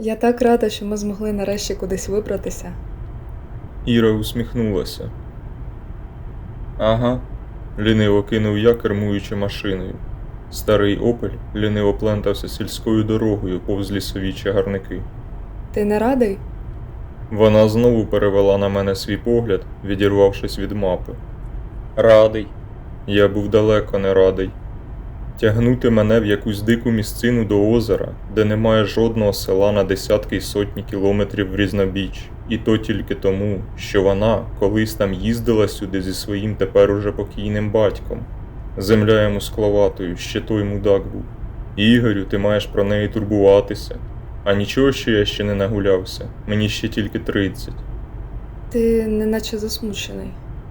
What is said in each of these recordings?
Я так рада, що ми змогли нарешті кудись вибратися. Іра усміхнулася. Ага, ліниво кинув я, кермуючи машиною. Старий опель ліниво плентався сільською дорогою повз лісові чагарники. Ти не радий? Вона знову перевела на мене свій погляд, відірвавшись від мапи. Радий. Я був далеко не радий. Тягнути мене в якусь дику місцину до озера, де немає жодного села на десятки й сотні кілометрів в різнобіч, і то тільки тому, що вона колись там їздила сюди зі своїм тепер уже покійним батьком. Земля йому скловатою, ще той мудак був. Ігорю, ти маєш про неї турбуватися. А нічого, що я ще не нагулявся, мені ще тільки тридцять. Ти неначе засмучений.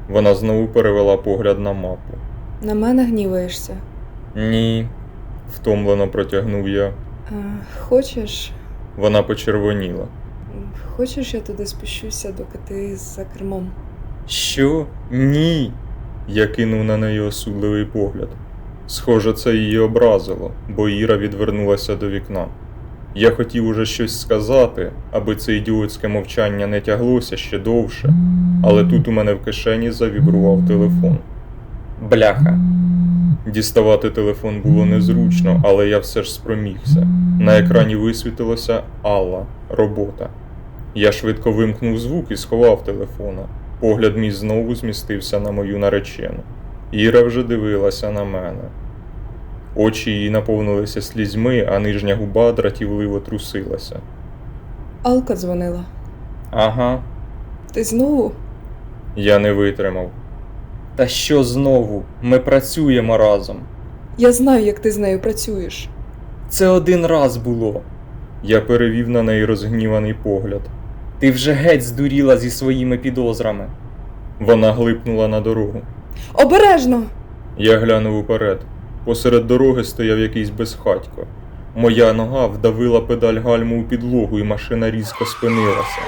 Вона знову перевела погляд на мапу. На мене гніваєшся. Ні, втомлено протягнув я. Е, хочеш, Вона почервоніла. хочеш, я туди спущуся, доки ти за кермом. Що? Ні. Я кинув на неї осудливий погляд. Схоже, це її образило, бо Іра відвернулася до вікна. Я хотів уже щось сказати, аби це ідіотське мовчання не тяглося ще довше, але тут у мене в кишені завібрував телефон. Бляха. Діставати телефон було незручно, але я все ж спромігся. На екрані висвітилося Алла, робота. Я швидко вимкнув звук і сховав телефона. Погляд мій знову змістився на мою наречену. Іра вже дивилася на мене. Очі її наповнилися слізьми, а нижня губа дратівливо трусилася. Алка дзвонила. Ага, Ти знову? я не витримав. Та що знову? Ми працюємо разом. Я знаю, як ти з нею працюєш. Це один раз було. Я перевів на неї розгніваний погляд. Ти вже геть здуріла зі своїми підозрами. Вона глипнула на дорогу. Обережно! Я глянув уперед. Посеред дороги стояв якийсь безхатько. Моя нога вдавила педаль гальму у підлогу, і машина різко спинилася.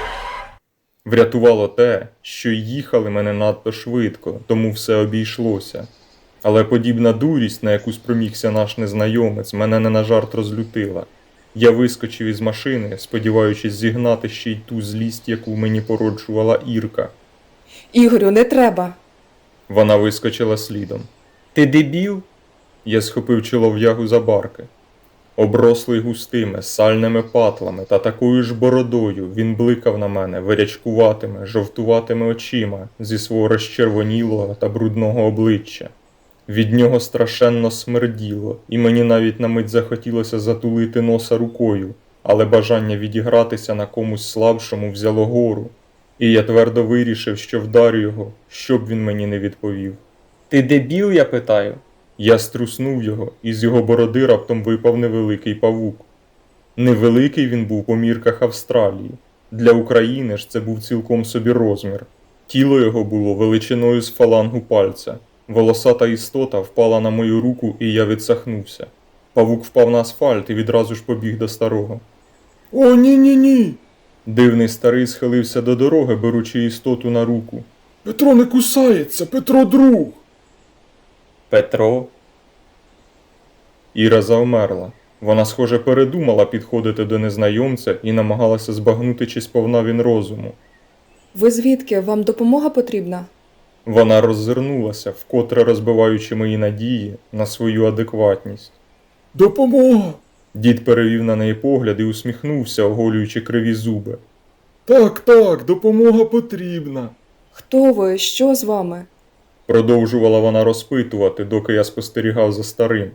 Врятувало те, що їхали мене надто швидко, тому все обійшлося. Але подібна дурість, на яку спромігся наш незнайомець, мене не на жарт розлютила. Я вискочив із машини, сподіваючись зігнати ще й ту злість, яку мені породжувала Ірка. Ігорю, не треба. Вона вискочила слідом. Ти дебіл? Я схопив чолов'ягу за барки. Оброслий густими, сальними патлами та такою ж бородою він бликав на мене вирячкуватими, жовтуватими очима зі свого розчервонілого та брудного обличчя. Від нього страшенно смерділо, і мені навіть на мить захотілося затулити носа рукою, але бажання відігратися на комусь слабшому взяло гору, і я твердо вирішив, що вдарю його, щоб він мені не відповів. Ти дебіл, я питаю? Я струснув його, і з його бороди раптом випав невеликий павук. Невеликий він був по мірках Австралії. Для України ж це був цілком собі розмір. Тіло його було величиною з фалангу пальця. Волосата істота впала на мою руку, і я відсахнувся. Павук впав на асфальт і відразу ж побіг до старого. О, ні, ні, ні. Дивний старий схилився до дороги, беручи істоту на руку. Петро не кусається, Петро друг. Петро. Іра завмерла. Вона, схоже, передумала підходити до незнайомця і намагалася збагнути, чи сповна він розуму. Ви звідки? Вам допомога потрібна? Вона роззирнулася, вкотре розбиваючи мої надії на свою адекватність. Допомога. Дід перевів на неї погляд і усміхнувся, оголюючи криві зуби. Так, так, допомога потрібна. Хто ви? Що з вами? Продовжувала вона розпитувати, доки я спостерігав за старим.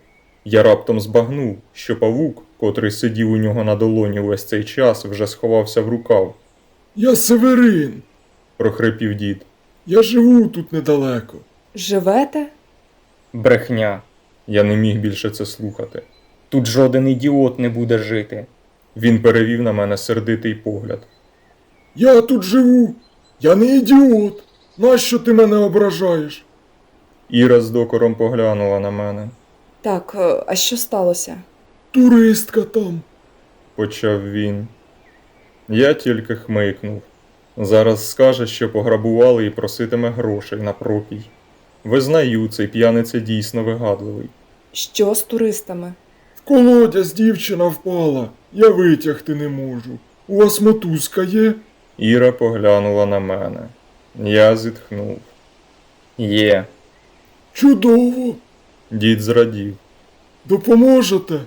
Я раптом збагнув, що павук, котрий сидів у нього на долоні весь цей час, вже сховався в рукав, Я Северин. прохрипів дід. Я живу тут недалеко. Живете? Брехня. Я не міг більше це слухати. Тут жоден ідіот не буде жити. Він перевів на мене сердитий погляд. Я тут живу. Я не ідіот. Нащо ти мене ображаєш? Іра з докором поглянула на мене. Так, е, а що сталося? Туристка там. почав він. Я тільки хмикнув. Зараз скаже, що пограбували і проситиме грошей на пропій. Визнаю, цей п'яниця дійсно вигадливий. Що з туристами? В колодязь дівчина впала. Я витягти не можу. У вас мотузка є? Іра поглянула на мене. Я зітхнув. Є. Чудово. Дід зрадів. Допоможете?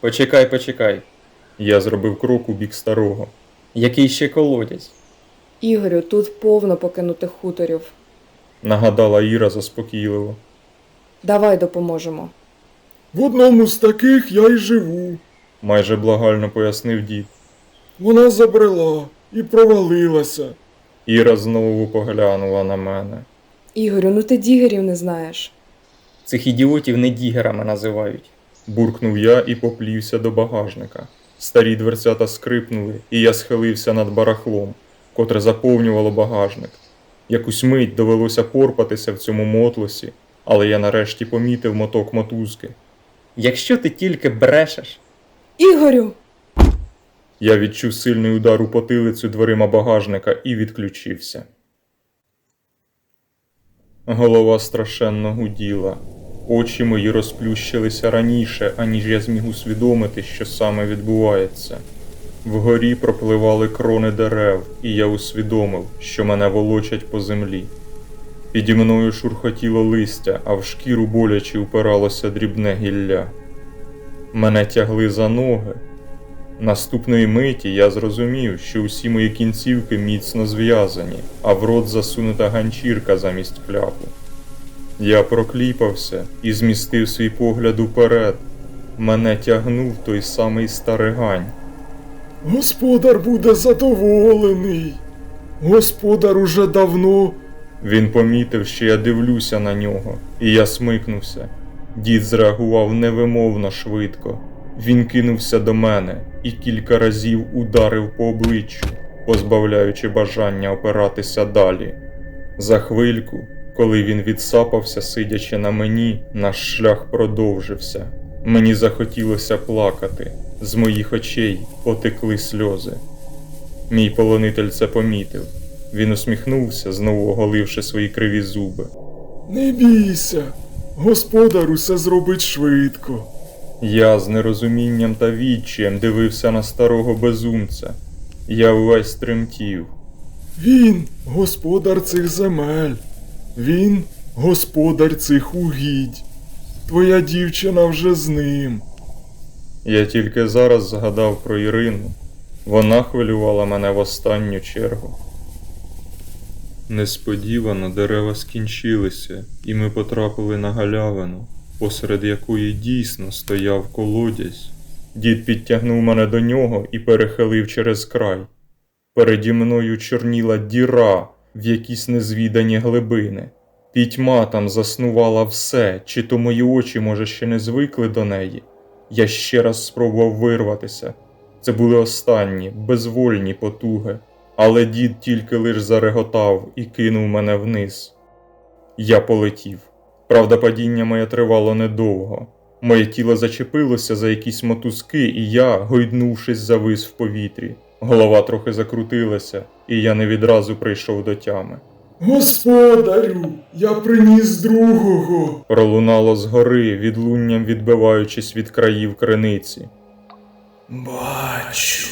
Почекай, почекай. Я зробив крок у бік старого. Який ще колодязь? Ігорю, тут повно покинутих хуторів. нагадала Іра заспокійливо. Давай допоможемо. В одному з таких я й живу. Майже благально пояснив дід. Вона забрела і провалилася. Іра знову поглянула на мене. Ігорю, ну ти дігерів не знаєш. Цих ідіотів не дігерами називають. Буркнув я і поплівся до багажника. Старі дверцята скрипнули, і я схилився над барахлом, котре заповнювало багажник. Якусь мить довелося порпатися в цьому мотлосі, але я нарешті помітив моток мотузки. Якщо ти тільки брешеш. Ігорю! Я відчув сильний удар у потилицю дверима багажника і відключився. Голова страшенно гуділа. Очі мої розплющилися раніше, аніж я зміг усвідомити, що саме відбувається. Вгорі пропливали крони дерев, і я усвідомив, що мене волочать по землі. Піді мною шурхотіло листя, а в шкіру боляче упиралося дрібне гілля. Мене тягли за ноги, Наступної миті я зрозумів, що усі мої кінцівки міцно зв'язані, а в рот засунута ганчірка замість кляпу. Я прокліпався і змістив свій погляд уперед. Мене тягнув той самий старигань. Господар буде задоволений. Господар уже давно. Він помітив, що я дивлюся на нього, і я смикнувся. Дід зреагував невимовно швидко. Він кинувся до мене і кілька разів ударив по обличчю, позбавляючи бажання опиратися далі. За хвильку, коли він відсапався, сидячи на мені, наш шлях продовжився. Мені захотілося плакати, з моїх очей потекли сльози. Мій полонитель це помітив. Він усміхнувся, знову оголивши свої криві зуби. Не бійся. Господар усе зробить швидко. Я з нерозумінням та відчаєм дивився на старого безумця. Я весь тремтів. Він господар цих земель. Він господар цих угідь. Твоя дівчина вже з ним. Я тільки зараз згадав про Ірину. Вона хвилювала мене в останню чергу. Несподівано дерева скінчилися, і ми потрапили на галявину, посеред якої дійсно стояв колодязь. Дід підтягнув мене до нього і перехилив через край. Переді мною чорніла діра в якісь незвідані глибини. Пітьма там заснувала все, чи то мої очі, може, ще не звикли до неї. Я ще раз спробував вирватися. Це були останні, безвольні потуги, але дід тільки лиш зареготав і кинув мене вниз. Я полетів. Правда, падіння моє тривало недовго. Моє тіло зачепилося за якісь мотузки, і я, гойднувшись, завис в повітрі. Голова трохи закрутилася, і я не відразу прийшов до тями. Господарю, я приніс другого. Пролунало згори, відлунням відбиваючись від країв криниці. Бачу.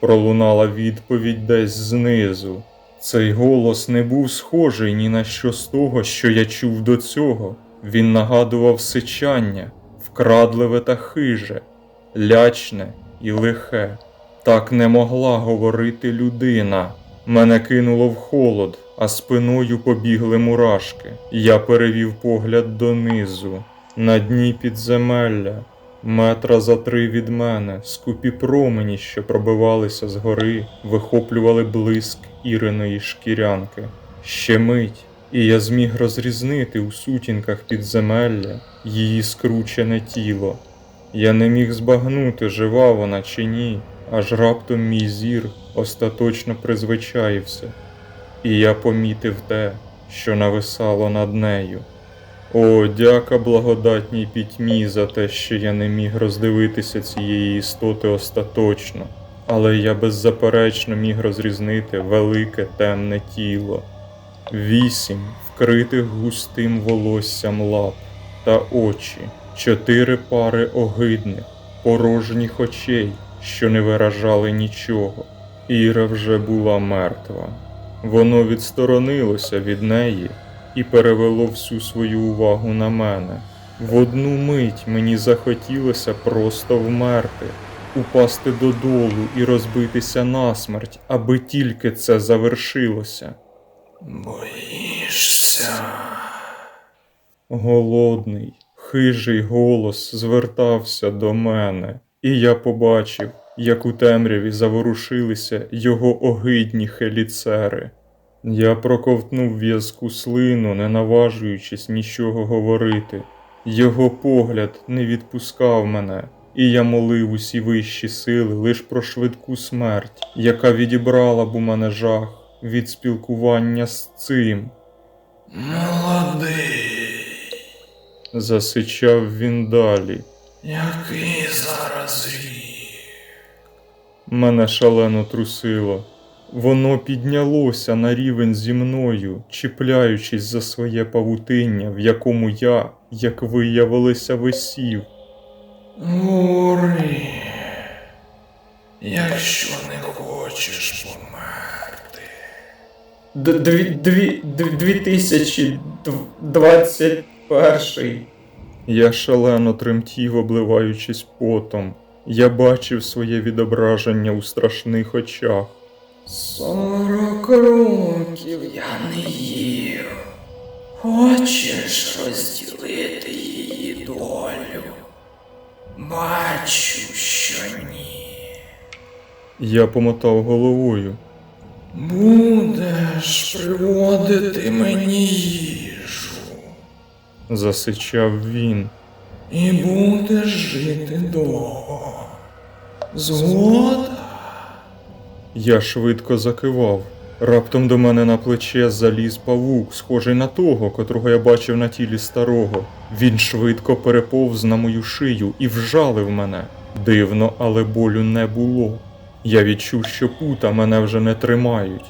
Пролунала відповідь десь знизу. Цей голос не був схожий ні на що з того, що я чув до цього. Він нагадував сичання, вкрадливе та хиже, лячне і лихе. Так не могла говорити людина. Мене кинуло в холод, а спиною побігли мурашки. Я перевів погляд донизу, на дні підземелля. Метра за три від мене, скупі промені, що пробивалися згори, вихоплювали блиск іриної шкірянки. Ще мить, і я зміг розрізнити у сутінках підземелля її скручене тіло. Я не міг збагнути, жива вона чи ні, аж раптом мій зір остаточно призвичаївся, і я помітив те, що нависало над нею. О, дяка благодатній пітьмі за те, що я не міг роздивитися цієї істоти остаточно, але я беззаперечно міг розрізнити велике темне тіло, вісім вкритих густим волоссям лап та очі, чотири пари огидних, порожніх очей, що не виражали нічого. Іра вже була мертва. Воно відсторонилося від неї і перевело всю свою увагу на мене. В одну мить мені захотілося просто вмерти, упасти додолу і розбитися насмерть, аби тільки це завершилося. Боїшся. Голодний, хижий голос звертався до мене, і я побачив, як у темряві заворушилися його огидні хеліцери. Я проковтнув в'язку слину, не наважуючись нічого говорити. Його погляд не відпускав мене, і я молив усі вищі сили лиш про швидку смерть, яка відібрала б у мене жах від спілкування з цим. Молодий. Засичав він далі. Який зараз рік? Мене шалено трусило. Воно піднялося на рівень зі мною, чіпляючись за своє павутиння, в якому я, як виявилося, висів. Говори. Якщо не хочеш померти. Дві тисячі двадцять перший. Я шалено тремтів, обливаючись потом. Я бачив своє відображення у страшних очах. Сорок років я не їв. Хочеш розділити? Бачу, що ні. Я помотав головою. Будеш приводити мені їжу. Засичав він. І будеш жити довго. Згода? Я швидко закивав. Раптом до мене на плече заліз павук, схожий на того, котрого я бачив на тілі старого. Він швидко переповз на мою шию і вжалив мене. Дивно, але болю не було. Я відчув, що пута мене вже не тримають.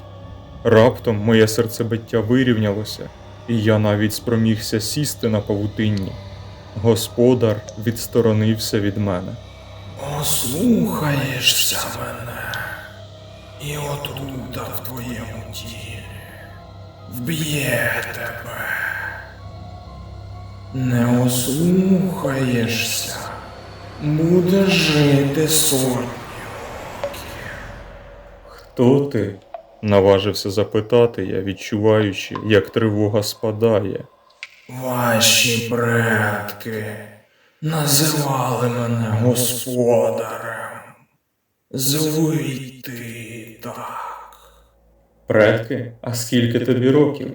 Раптом моє серцебиття вирівнялося, і я навіть спромігся сісти на павутинні. Господар відсторонився від мене. Ослухаєшся мене. І отута в твоєму тілі вб'є тебе. Не ослухаєшся, будеш жити сотні. Хто ти? наважився запитати я, відчуваючи, як тривога спадає. Ваші предки називали мене господарем. Зви ти так. Предки, а скільки тобі років?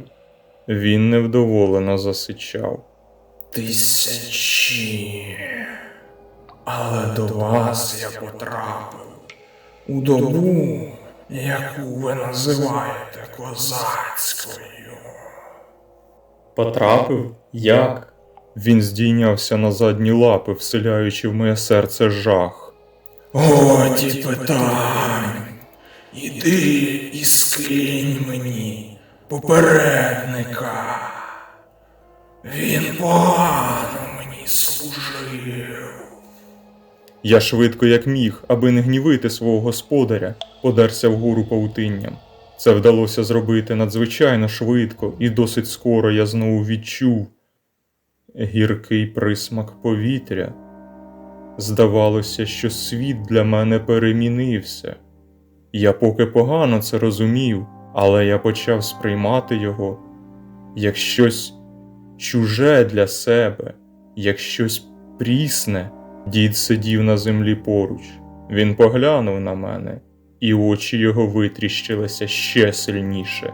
Він невдоволено засичав. Тисячі. Але до вас я потрапив у добу, яку ви називаєте козацькою. Потрапив? Як? Він здійнявся на задні лапи, вселяючи в моє серце жах. Годі питань. Іди і скинь мені попередника. Він погано мені служив. Я швидко як міг, аби не гнівити свого господаря, подерся вгору павутинням. Це вдалося зробити надзвичайно швидко, і досить скоро я знову відчув гіркий присмак повітря. Здавалося, що світ для мене перемінився. Я поки погано це розумів, але я почав сприймати його як щось чуже для себе, як щось прісне. Дід сидів на землі поруч. Він поглянув на мене, і очі його витріщилися ще сильніше.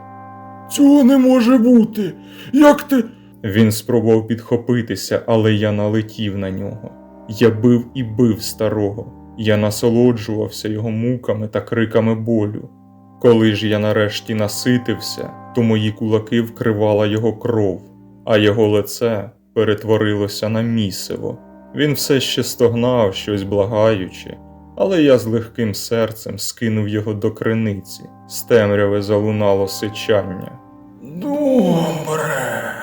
Цього не може бути. Як ти. Він спробував підхопитися, але я налетів на нього. Я бив і бив старого. Я насолоджувався його муками та криками болю. Коли ж я нарешті наситився, то мої кулаки вкривала його кров, а його лице перетворилося на місиво. Він все ще стогнав, щось благаючи, але я з легким серцем скинув його до криниці, з темряви залунало сичання. Добре.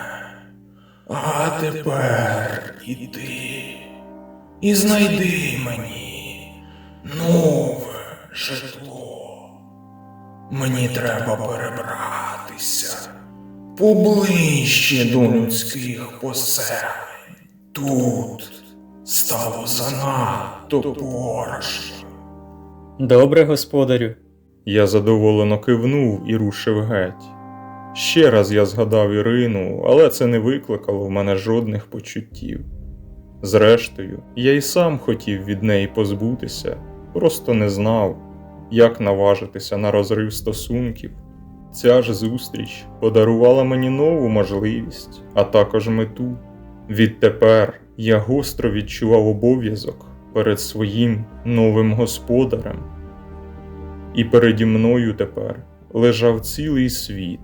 А тепер іди і знайди мені нове житло. Мені треба перебратися поближче до людських поселень. Тут стало занадто порожньо. Добре, господарю. Я задоволено кивнув і рушив геть. Ще раз я згадав Ірину, але це не викликало в мене жодних почуттів. Зрештою, я й сам хотів від неї позбутися, просто не знав, як наважитися на розрив стосунків. Ця ж зустріч подарувала мені нову можливість, а також мету. Відтепер я гостро відчував обов'язок перед своїм новим господарем. І переді мною тепер лежав цілий світ,